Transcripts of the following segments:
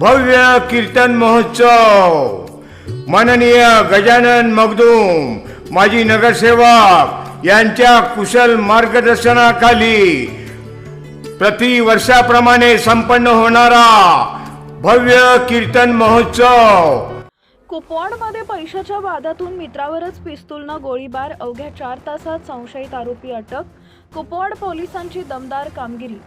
भव्य कीर्तन महोत्सव. माननीय गजानन मगदूम माजी नगरसेवक यांच्या कुशल मार्गदर्शनाखाली प्रति वर्षाप्रमाणे संपन्न होणारा भव्य कीर्तन महोत्सव. कुपवाडमध्ये पैशाच्या वादातून मित्रावरच पिस्तूलनं गोळीबार अवघ्या चार तासात संशयित आरोपी अटक कुपवाड पोलिसांची दमदार कामगिरी.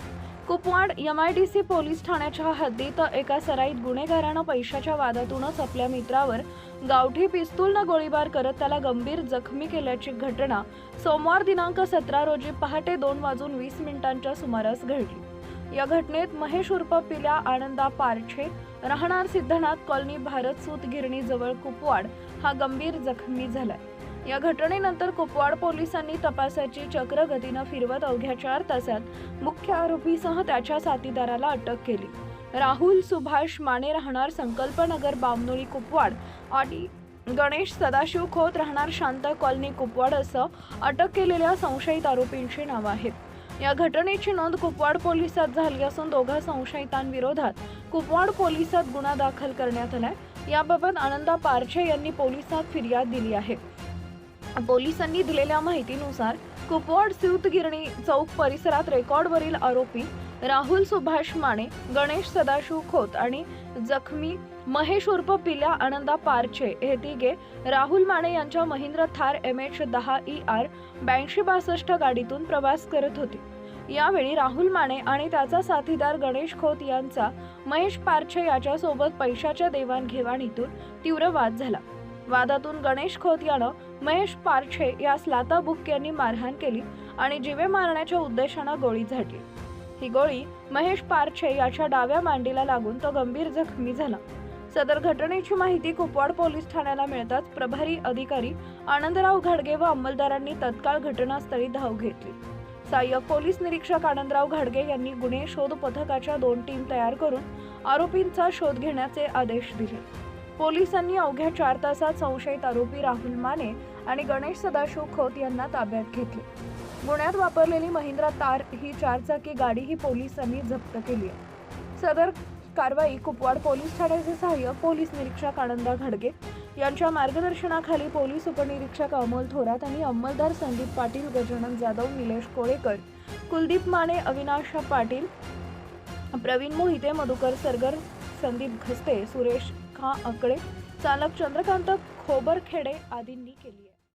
Kupwad M I D C police ठाण्याच्या हद्दीत एका सराईत गुन्हेगारानं पैशाच्या वादातूनच आपल्या मित्रावर गावठी पिस्तूलनं गोळीबार करत त्याला गंभीर जखमी केल्याची घटना सोमवार दिनांक सतरा रोजी पहाटे दोन वाजून वीस मिनिटांच्या सुमारास घडली. या घटनेत महेश उर्फ पिल्या आनंदा पारछे राहणार सिद्धनाथ कॉलनी भारत सूत गिरणी जवळ कुपवाड हा गंभीर जखमी झालाय. या घटनेनंतर कुपवाड पोलिसांनी तपासाची चक्र गतीनं फिरवत अवघ्या चार तासात मुख्य आरोपीसह त्याच्या साथीदाराला अटक केली. राहुल सुभाष माने राहणार संकल्पनगर बामनोळी कुपवाड आणि गणेश सदाशिव खोत राहणार शांत कॉलनी कुपवाड असं अटक केलेल्या संशयित आरोपींची नावं आहेत. या घटनेची नोंद कुपवाड पोलिसात झाली असून दोघा संशयितांविरोधात कुपवाड पोलिसात गुन्हा दाखल करण्यात आलाय. याबाबत आनंदा पारछे यांनी पोलिसात फिर्याद दिली आहे. पोलिसांनी दिलेल्या माहितीनुसार कुपवाड सिवतगिरणी चौक परिसरात रेकॉर्डवरील आरोपी राहुल सुभाष माने गणेश सदाशिव खोत आणि जखमी महेश उर्फ पिल्या आनंदा पारचे हे तिघे राहुल माने यांच्या महिंद्र थार एम एच दहा ई आर ब्याऐंशी बासष्ट गाडीतून प्रवास करत होते. यावेळी राहुल माने आणि त्याचा साथीदार गणेश खोत यांचा महेश पारछे याच्यासोबत पैशाच्या देवाणघेवाणीतून तीव्र वाद झाला. वादातून गणेश खोत यानं महेश पारछे यास लाता बुक यांनी मारहाण केली आणि जिवे मारण्याच्या उद्देशानं गोळी झाडली. ही गोळी महेश पारछे याच्या डाव्या मांडीला लागून तो गंभीर जखमी झाला. सदर घटनेची माहिती कुपवाड पोलीस ठाण्याला मिळताच प्रभारी अधिकारी आनंदराव घाडगे व अंमलदारांनी तत्काळ घटनास्थळी धाव घेतली. सहाय्यक पोलीस निरीक्षक आनंदराव घाडगे यांनी गुन्हे शोध पथकाच्या दोन टीम तयार करून आरोपींचा शोध घेण्याचे आदेश दिले. पोलिसांनी अवघ्या चार तासात संशयित आरोपी राहुल माने आणि गणेश सदाशिव खोत यांना ताब्यात घेतले. गुन्ह्यात वापरलेली महिंद्रा तार ही चारचाकी गाडीही पोलिसांनी जप्त केली आहे. सदर कारवाई कुपवाड पोलीस ठाण्याचे सहाय्यक पोलीस निरीक्षक आनंदा घडगे यांच्या मार्गदर्शनाखाली पोलीस उपनिरीक्षक अमोल थोरात आणि अंमलदार संदीप पाटील गजानन जाधव निलेश कोळेकर कुलदीप माने अविनाश पाटील प्रवीण मोहिते मधुकर सरगर संदीप घस्ते सुरेश हा आकडे. चालक चंद्रकांत खोबरखेडे आदींनी केली आहे.